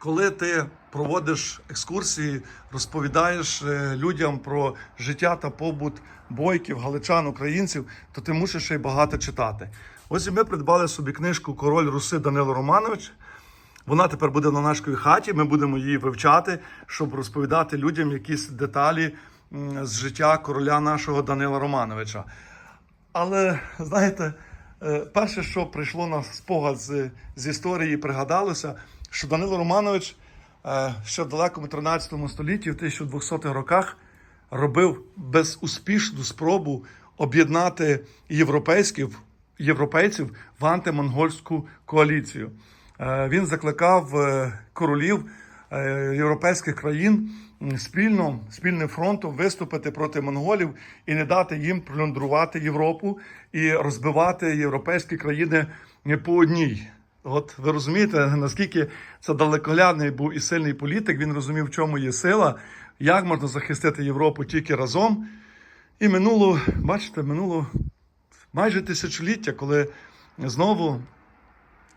коли ти проводиш екскурсії, розповідаєш е, людям про життя та побут бойків, галичан, українців, то ти мусиш ще й багато читати. Ось і ми придбали собі книжку Король Руси Данило Романович. Вона тепер буде на нашій хаті. Ми будемо її вивчати, щоб розповідати людям якісь деталі з життя короля нашого Данила Романовича. Але знаєте, е, перше, що прийшло на спогад з, з історії, пригадалося, що Данило Романович е, ще в далекому 13 столітті, в 1200-х роках, робив безуспішну спробу об'єднати європейських, європейців в антимонгольську коаліцію. Е, Він закликав е, королів європейських країн спільно, спільним фронтом виступити проти монголів і не дати їм плюндрувати Європу і розбивати європейські країни не по одній. От ви розумієте, наскільки це далекоглядний був і сильний політик. Він розумів, в чому є сила, як можна захистити Європу тільки разом. І минуло, бачите, минуло майже тисячоліття, коли знову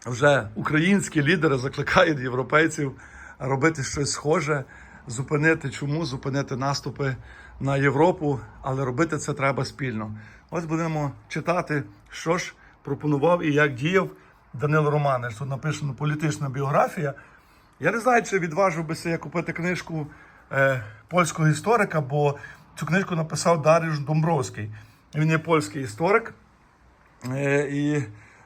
вже українські лідери закликають європейців робити щось схоже, зупинити чому, зупинити наступи на Європу, але робити це треба спільно. Ось будемо читати, що ж пропонував і як діяв Данило Романович. Тут написано політична біографія. Я не знаю, чи відважив би себе купити книжку е, польського історика, бо цю книжку написав Даріуш Домбровський. Він є польський історик. Е, і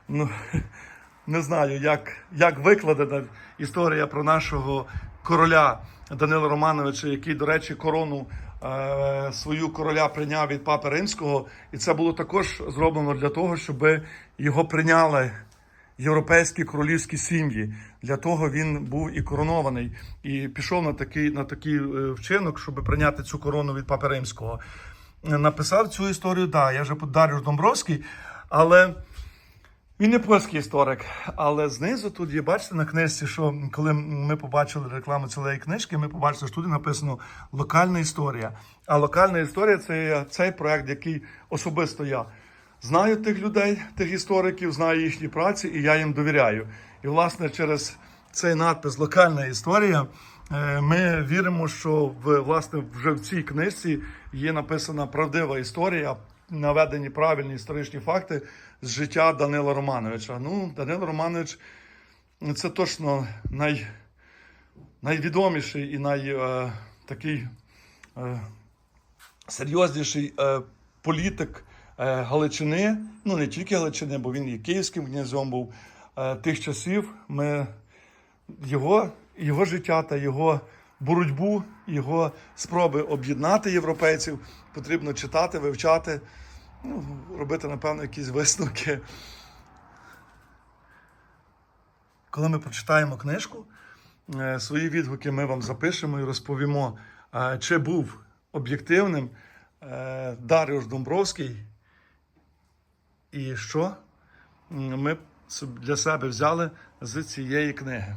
ну, не знаю, як, як викладена історія про нашого короля Данила Романовича, який, до речі, корону е, свою короля прийняв від папи римського. І це було також зроблено для того, щоб його прийняли європейські королівські сім'ї. Для того він був і коронований, і пішов на такий, на такий е, вчинок, щоб прийняти цю корону від папи римського. Написав цю історію, да, я вже Дарюш Домбровський, але він не польський історик. Але знизу тут є, бачите, на книжці, що коли ми побачили рекламу цієї книжки, ми побачили, що тут написано локальна історія. А локальна історія це цей проект, який особисто я знаю тих людей, тих істориків, знаю їхні праці, і я їм довіряю. І, власне, через цей надпис Локальна історія. е, Ми віримо, що в власне вже в цій книжці є написана правдива історія, наведені правильні історичні факти з життя Данила Романовича. Ну, Данило Романович це точно най, найвідоміший і най, е, такий е, серйозніший е, політик Галичини. Ну, не тільки Галичини, бо він і київським князем був е, тих часів. Ми його, його життя та його боротьбу, його спроби об'єднати європейців потрібно читати, вивчати, ну, робити, напевно, якісь висновки. Коли ми прочитаємо книжку, е, свої відгуки ми вам запишемо і розповімо, е, чи був об'єктивним е, Даріуш Домбровський і що ми для себе взяли з цієї книги.